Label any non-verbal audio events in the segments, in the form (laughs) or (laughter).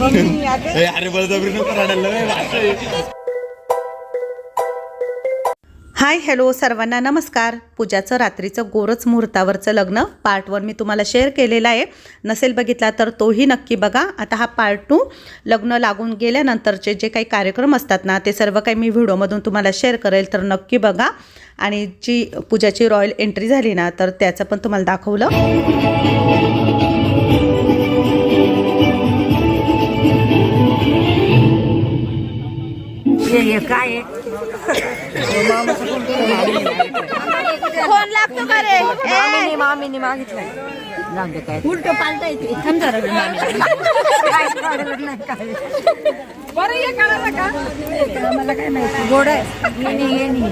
अरे बळजबरी नको रडायला लय वाटतंय. हाय हॅलो सर्वांना नमस्कार. पूजाचं रात्रीचं गोरच मुहूर्तावरचं लग्न पार्ट वन मी तुम्हाला शेअर केलेला आहे. नसेल बघितला तर तोही नक्की बघा. आता हा पार्ट टू लग्न लागून गेल्यानंतरचे जे काही कार्यक्रम असतात ना ते सर्व काही मी व्हिडिओमधून तुम्हाला शेअर करेल तर नक्की बघा. आणि जी पूजाची रॉयल एंट्री झाली ना तर त्याचं पण तुम्हाला दाखवलं. काय फोन लागतो का रे? मामीने मामीने मागितलंय. जाऊ दे काय. उलट पालता येते. थांब जरा रे मामी काय काढलं नाही काय बरं हे कळालं का? मला काय माहिती. गोड आहे. येणी येणी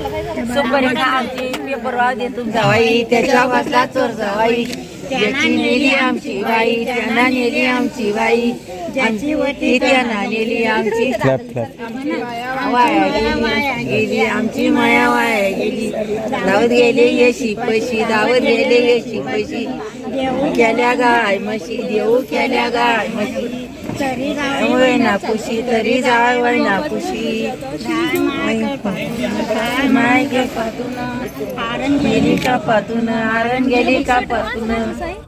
सुपारी खायची पेपर वाव दे तुमचा. बाई त्याच्या वाजला चोर जावाई. नेली आमची बाई. त्यांना नेली आमची बाई. ज्याची आमची. वाया गेली. गेली. आमची माया वाया गेली. धावत गेले येशी पैशी धावत गेले येशी पैशी. केल्या गाय म्हशी देऊ केल्या गाय म्हशी. वय ना खुशी तरी जाय वय ना खुशी. माय गे पातून गेली का पातून? आरण गेली का पातून?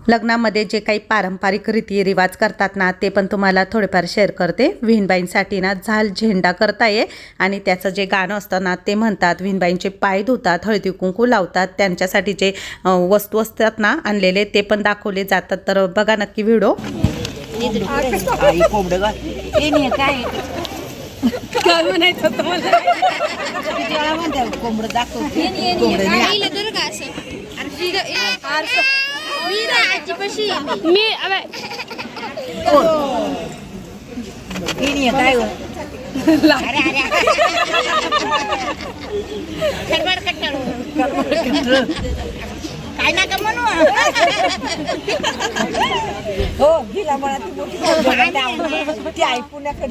लग्नामध्ये जे काही पारंपरिक रीती रिवाज करतात ना ते पण तुम्हाला थोडेफार शेअर करते. विहीनबाईंसाठी ना झाल झेंडा करताये आणि त्याचं जे गाणं असतं ना ते म्हणतात विहीनबाईंचे पाय धुतात हळदी कुंकू लावतात. त्यांच्यासाठी जे वस्तू असतात ना आणलेले ते पण दाखवले जातात. तर बघा नक्की व्हिडिओ आई कोंबडं गा ते नाही काय काय म्हणायचं तुम्हाला किती वेळा म्हणते कोंबडं दाखवते कोंबडं नाही मी अबे, हे नाही काय हो? काय नका म्हणू हो हिला म्हणा ती मोठी.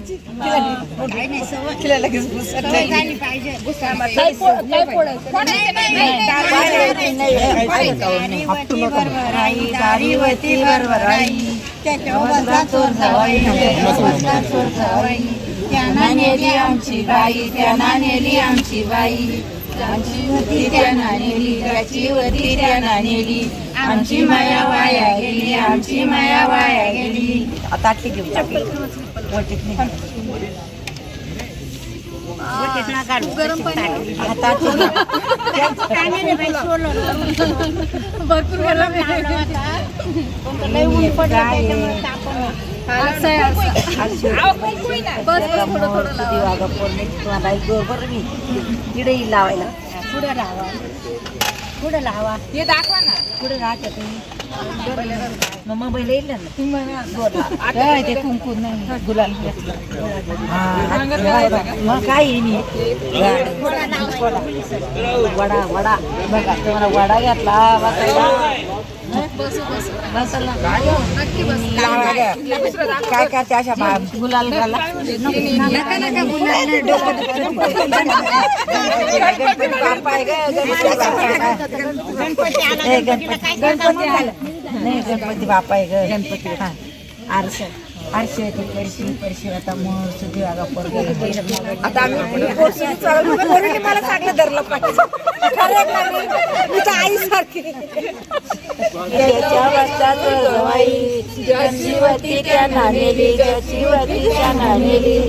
ती तिला. तिला लगेच दारीवती बरबराई जावाई त्यांना नेली आमची बाई त्यांना नेली आमची बाई आमची होती त्यांना नेली त्याची होती त्यांना नेली आमची माया वाया गेली आमची माया वाया गेली आता आटली टाकली नाही. गरम पाणी आता आटली. काय नाही रे बाई, सोडलं. भरपूर गरम आहे. लय ऊन पडलं त्याच्यामुळे तापलं. असं आहे, असं. बस, बस, थोडं, थोडं लावा. तिडे लावायला पुढे लावा पुढे लावा. हे दाखवा ना. पुढे राहते तुम्ही. मग मोबाईल येईल ना? काय ते कुंकू नाही गुलाल मग काय येईल वडा. वडा बघा तुम्हाला वडा घेतला. बसायला. काय काय त्या अशा गुलाल घाला. गणपती गणपती बाप्पा आहे. गणपती गणपती आला नाही गणपती बाप्पा आहे ग गणपती हा आरशे आरशे ते परशी परशी आता मोर सुधी वागा पोरगे आता आम्ही (laughs) मला सांगलं धरलं पाहिजे. खरं मी तर आई सारखी त्याच्या वाजतात जवाई ज्याची वती त्या नानेली ज्याची वती त्या नानेली.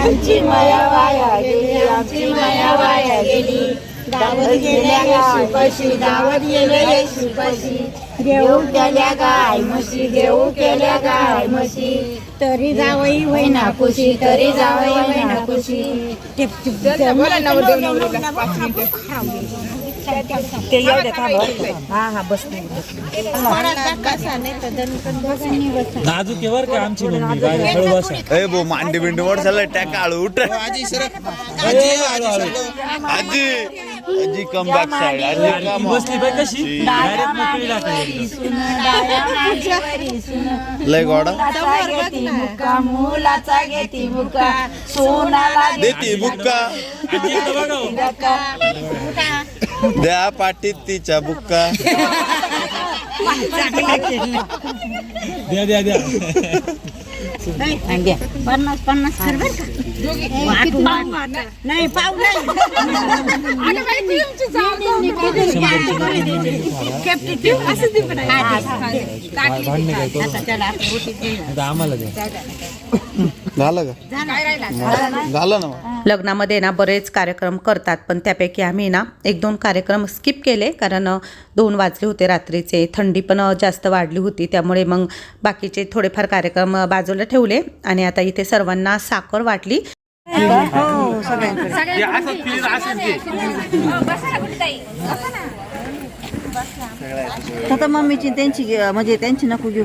आमची माया वाया गेली आमची माया वाया गेली. दावत गेल्या गाय म्हशी दावत गेले शिपाशी. घेऊ केल्या गाय म्हशी घेऊ केल्या गाय म्हशी तरी जावई होईना खुशी तरी जावई होईना खुशी. ते येऊ दे थांब हा. हा बस नाजूक आहे बरं का आमची मम्मी? काय हळू बसा. ए मांडी बिंडी वर झालं टॅक आळू उठ. आजी आजी. कम बॅक साईड ती कम बसली बाई कशी? डायरेक्ट मोकळी टाकली लय गोडा घेती मुका मुलाचा घेती मुका सोनाला देती बुक्का. द्या पाटीत तिच्या बुक्का द्या द्या द्या. पन्नास पन्नास कर बरं का. नाही करू आता आम्हाला झालं का? झालं. ना? मग. लग्नामध्ये ना बरेच कार्यक्रम करतात पण त्यापैकी आम्ही ना एक दोन कार्यक्रम स्किप केले कारण दोन वाजले होते रात्रीचे. थंडी पण जास्त वाढली होती त्यामुळे मग बाकीचे थोडेफार कार्यक्रम बाजूला ठेवले आणि आता इथे सर्वांना साखर वाटली. आता मम्मीची त्यांची म्हणजे त्यांची नको घेऊ.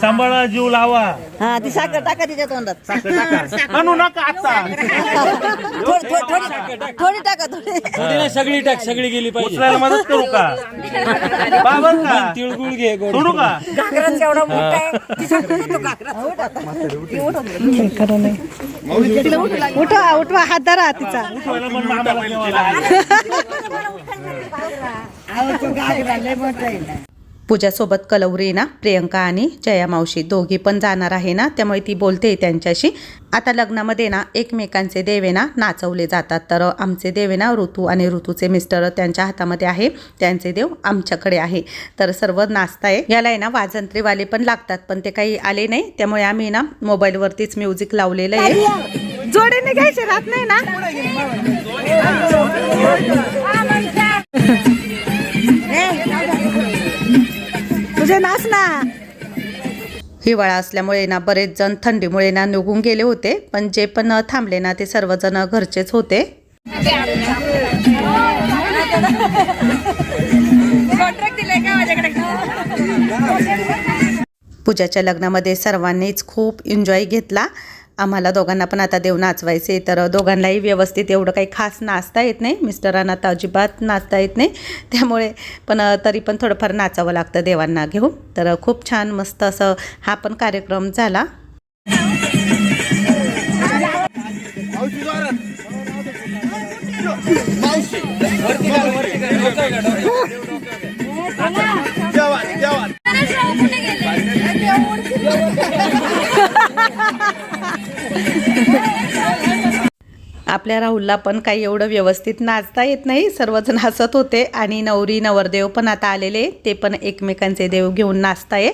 सांभाळा जीव लावा. हा ती साखर टाका तिच्या तोंडात. आणू नका आता. थोडी थोडी- थोडी थोडी टाका थोडी. थोडी नाही, सगळी टाक सगळी गेली पाहिजे. मदत करू का? बाबर का? तिळगुळ घे सोडू का? घागराच एवढा मोठा आहे ती साखर देतो घागरात. उठवा उठवा हात धरा तिचा. उठवायला पण. अहो, (laughs) तो घागरा लय मोठा आहे. ना. पूजासोबत कलवरी ना प्रियंका आणि जया मावशी दोघी पण जाणार आहे ना त्यामुळे ती बोलते त्यांच्याशी. आता लग्नामध्ये ना एकमेकांचे देवे ना नाचवले जातात. तर आमचे देवे ना ऋतू आणि ऋतूचे मिस्टर त्यांच्या हातामध्ये आहे त्यांचे देव आमच्याकडे आहे. तर सर्व नाचताय याला आहे ना वाजंत्रीवाले पण लागतात पण ते काही आले नाही. त्यामुळे आम्ही ना मोबाईलवरतीच म्युझिक लावलेलं आहे. जोडीने घ्यायचे राहत नाही ना. तुझे नाच ना. हिवाळा असल्यामुळे ना बरेच जण थंडीमुळे ना निघून गेले होते पण जे पण थांबले ना ते सर्वजण घरचेच होते. पूजाच्या लग्नामध्ये सर्वांनीच खूप एन्जॉय घेतला. आम्हाला दोघांना पण आता देव नाचवायचे तर दोघांनाही व्यवस्थित एवढं काही खास नाचता येत नाही. मिस्टरांना तर अजिबात नाचता येत नाही. त्यामुळे पण तरी पण थोडंफार नाचावं लागतं देवांना घेऊन. तर खूप छान मस्त असं हा पण कार्यक्रम झाला. आपल्या राहुलला पण काही एवढं व्यवस्थित नाचता येत नाही. सर्वजण हसत होते आणि नवरी नवरदेव पण आता आलेले ते पण एकमेकांचे देव घेऊन नाचताय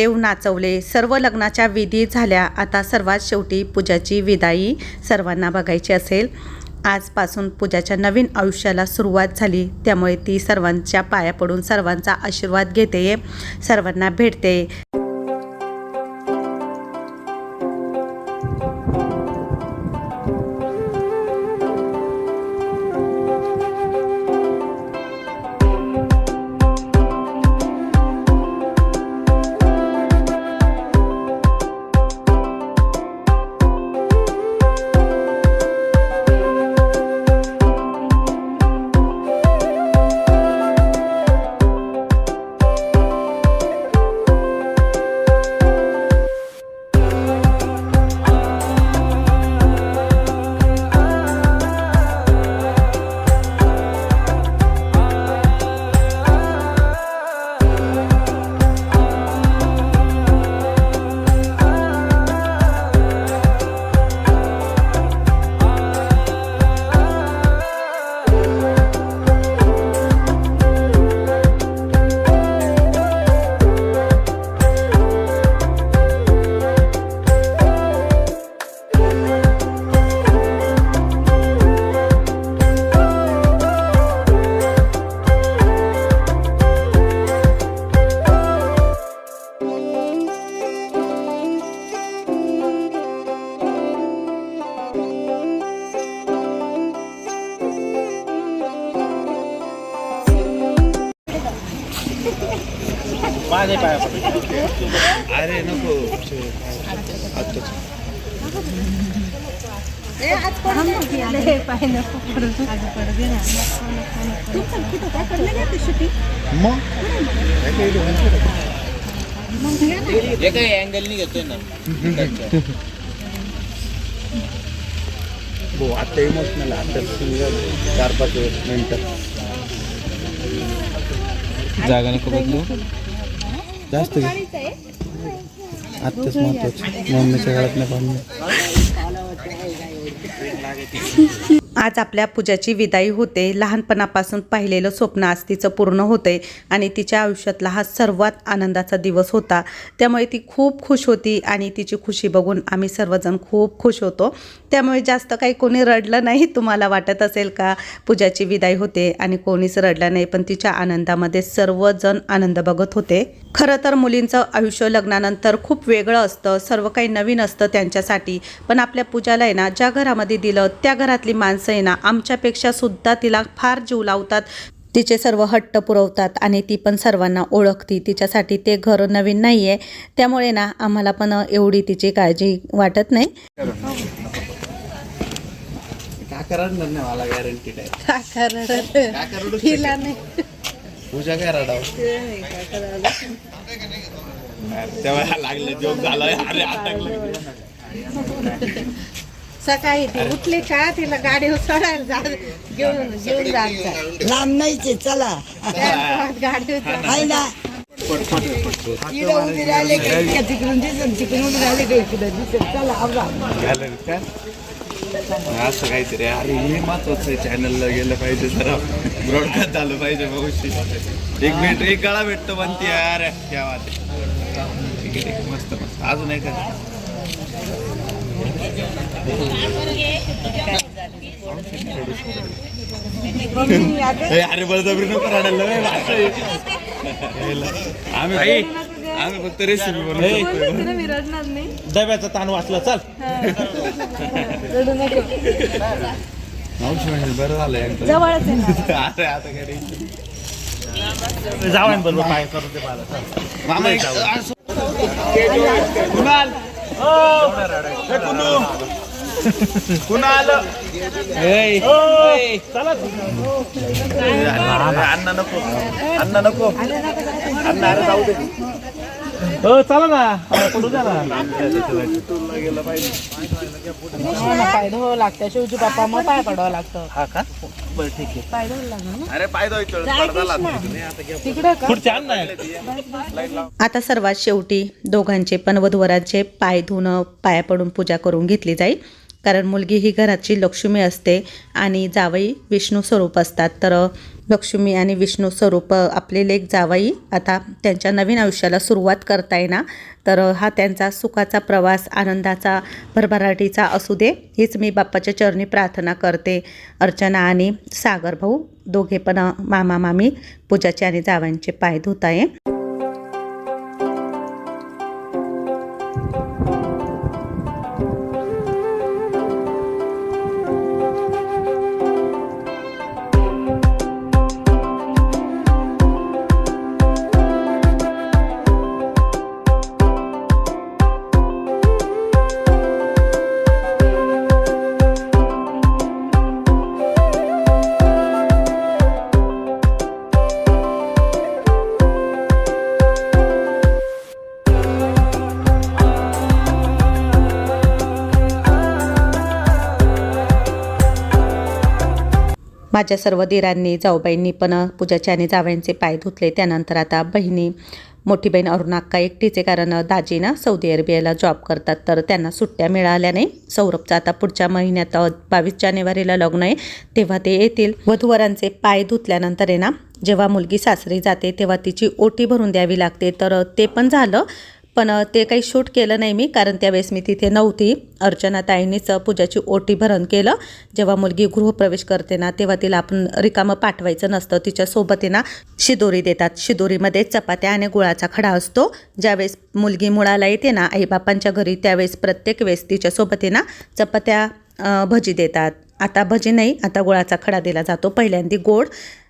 देव नाचवले. सर्व लग्नाच्या विधी झाल्या. आता सर्वात शेवटी पूजाची विदाई सर्वांना बघायची असेल. आजपासून पूजाच्या नवीन आयुष्याला सुरुवात झाली. त्यामुळे ती सर्वांच्या पाया पडून सर्वांचा आशीर्वाद घेते सर्वांना भेटते. माझे पाया. अरे नको. मग? एका अँगलनी घेतोय ना. हो आता इमोशनल आता सिंगल चार पाच मिनिटं. जागा नको बदलू. जास्त आत्ताच महत्वाचं मम्मीच्या काळात नाही आज आपल्या पूजाची विदाई होते. लहानपणापासून पाहिलेलं स्वप्न आज तिचं पूर्ण होते आणि तिच्या आयुष्यातला हा सर्वात आनंदाचा दिवस होता. त्यामुळे ती खूप खुश होती आणि तिची खुशी बघून आम्ही सर्वजण खूप खुश होतो. त्यामुळे जास्त काही कोणी रडलं नाही तुम्हाला वाटत असेल का? पूजाची विदाई होते आणि कोणीच रडलं नाही पण तिच्या आनंदामध्ये सर्वजण आनंद बघत होते. खरं तर मुलींचं आयुष्य लग्नानंतर खूप वेगळं असतं सर्व काही नवीन असतं त्यांच्यासाठी. पण आपल्या पूजाला आहे ना ज्या घरामध्ये दिलं त्या घरातली माणसं आहे ना आमच्यापेक्षा सुद्धा तिला फार जीव लावतात. तिचे सर्व हट्ट पुरवतात आणि ती पण सर्वांना ओळखती. तिच्यासाठी ते घर नवीन नाही आहे त्यामुळे ना आम्हाला पण एवढी तिची काळजी वाटत नाही. नाही. पूजा काय रडाव? तेव्हा लागलं जोक झाला. अरे सकाळी ते उठले का तिला गाडीवर चढायला जा घेऊन घेऊन जायचं लांब नाहीचे चला. गाडीवर आहे ना. इकडं उभी राहिले का इकडं तिकडून दिसेल तिकडून उभी राहिले का इकडं दिसेल चला आवरा का? असं काहीतरी अरे हे महत्वाचं आहे. चॅनलला गेलं पाहिजे जरा. ब्रॉडकास्ट झालं पाहिजे मावशी एक मिनिट एक गळा भेटतो म्हणते अरे क्या बात आहे. ठीक आहे ठीक आहे. मस्त मस्त. अजून एक अरे बळजबरी नको रडायला. आम्ही आम्ही फक्त रेसिपी बनवतो. डब्याचा ताण वाचला. चल. मावशी म्हणजे बरं झालं एकदा अरे आता काय बरोबर पाय करून ते मला. चल. मामा एक असं- कुणाल? ए, कुणू. कुणाल? ए, ए, चला. अरे, अण्णा नको. अण्णा नको. अण्णा अरे जाऊ दे. हो चला ना. पाया पडू द्या ना. गेलं पाहिजे पाय धुवावं लागतं. शिवजी बाप्पा मग पाय पडावं लागतं. हा का? बरं ठीक आहे. अरे पाय. तिकडे का? पुढच्या आण ना. आता सर्वात शेवटी दोघांचे पण वधूवरांचे पाय धुणं पाया पडून पूजा करून घेतली जाईल. कारण मुलगी ही घराची लक्ष्मी असते आणि जावई विष्णू स्वरूप असतात. तर लक्ष्मी आणि विष्णू स्वरूप आपले लेख जावई आता त्यांच्या नवीन आयुष्याला सुरुवात करताय ना तर हा त्यांचा सुखाचा प्रवास आनंदाचा भरभराटीचा असू दे हीच मी बाप्पाच्या चरणी प्रार्थना करते. अर्चना आणि सागर भाऊ दोघे पण मामा मामी पूजाचे आणि जावांचे पाय धुत माझ्या सर्व दिरांनी जाऊबाईंनी पण पूजाच्या आणि जावयांचे पाय धुतले. त्यानंतर आता बहिणी मोठी बहीण अरुणाक्का एकटीचे कारण दाजी ना सौदी अरेबियाला जॉब करतात. तर त्यांना सुट्ट्या मिळाल्या नाही सौरभचं आता पुढच्या महिन्यात बावीस जानेवारीला लग्न आहे. तेव्हा ते येतील. वधूवरांचे पाय धुतल्यानंतर आहे ना जेव्हा मुलगी सासरी जाते तेव्हा तिची ओटी भरून द्यावी लागते. तर ते पण झालं. पण ते काही शूट केलं नाही मी कारण त्यावेळेस मी तिथे नव्हती. अर्चना ताईंनीच पूजाची ओटी भरण केलं. जेव्हा मुलगी गृहप्रवेश करते ना तेव्हा तिला आपण रिकामं पाठवायचं नसतं. तिच्यासोबत ना शिदोरी देतात. शिदोरीमध्ये चपात्या आणि गुळाचा खडा असतो. ज्यावेळेस मुलगी मुळाला येते ना आईबापांच्या घरी त्यावेळेस प्रत्येक वेळेस तिच्यासोबत ना चपात्या भजी देतात. आता भजी नाही आता गुळाचा खडा दिला जातो. पहिल्यांदा गोड.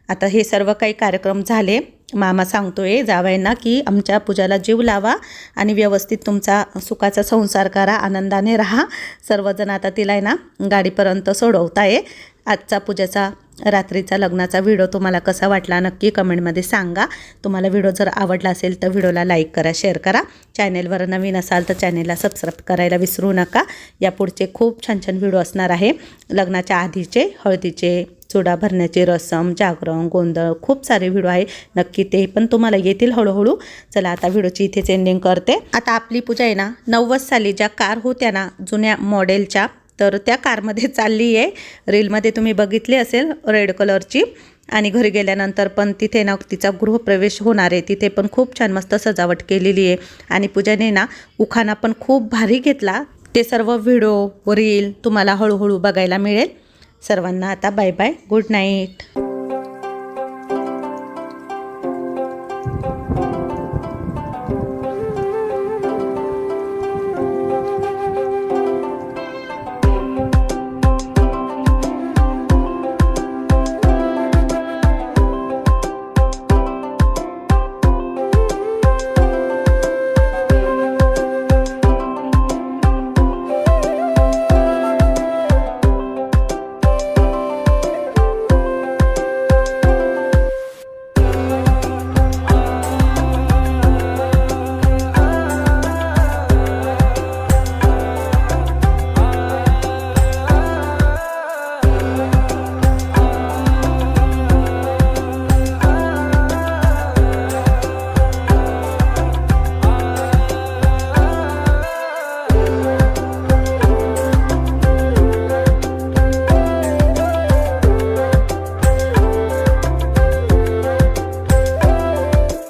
आता हे सर्व काही कार्यक्रम झाले. मामा सांगतो आहे जावयांना की आमच्या पूजाला जीव लावा आणि व्यवस्थित तुमचा सुखाचा संसार करा आनंदाने राहा. सर्वजण आता तिला आहे ना गाडीपर्यंत सोडवताय. आजचा पूजाचा रात्रीचा लग्नाचा व्हिडिओ तुम्हाला कसा वाटला नक्की कमेंटमध्ये सांगा. तुम्हाला व्हिडिओ जर आवडला असेल तर व्हिडिओला लाईक करा शेअर करा. चॅनेलवर नवीन असाल तर चॅनेलला सबस्क्राईब करायला विसरू नका. या पुढचे खूप छान छान व्हिडिओ असणार आहे. लग्नाच्या आधीचे हळदीचे चुडा भरण्याची रसम जागरण गोंधळ खूप सारे व्हिडिओ आहे. नक्की ते पण तुम्हाला येतील हळूहळू. चला आता व्हिडिओची इथेच एंडिंग करते. आता आपली पूजा आहे ना नव्वद साली ज्या कार होत्या ना जुन्या मॉडेलच्या तर त्या कारमध्ये (laughs) चालली आहे रीलमध्ये तुम्ही बघितली असेल रेड कलरची आणि घरी गेल्यानंतर पण तिथे ना तिचा गृहप्रवेश होणार आहे. तिथे पण खूप छान मस्त सजावट केलेली आहे. आणि पूजाने ना उखाणा पण खूप भारी घेतला. ते सर्व व्हिडिओ रील तुम्हाला हळूहळू बघायला मिळेल. सर्वांना आता बाय बाय. Good night.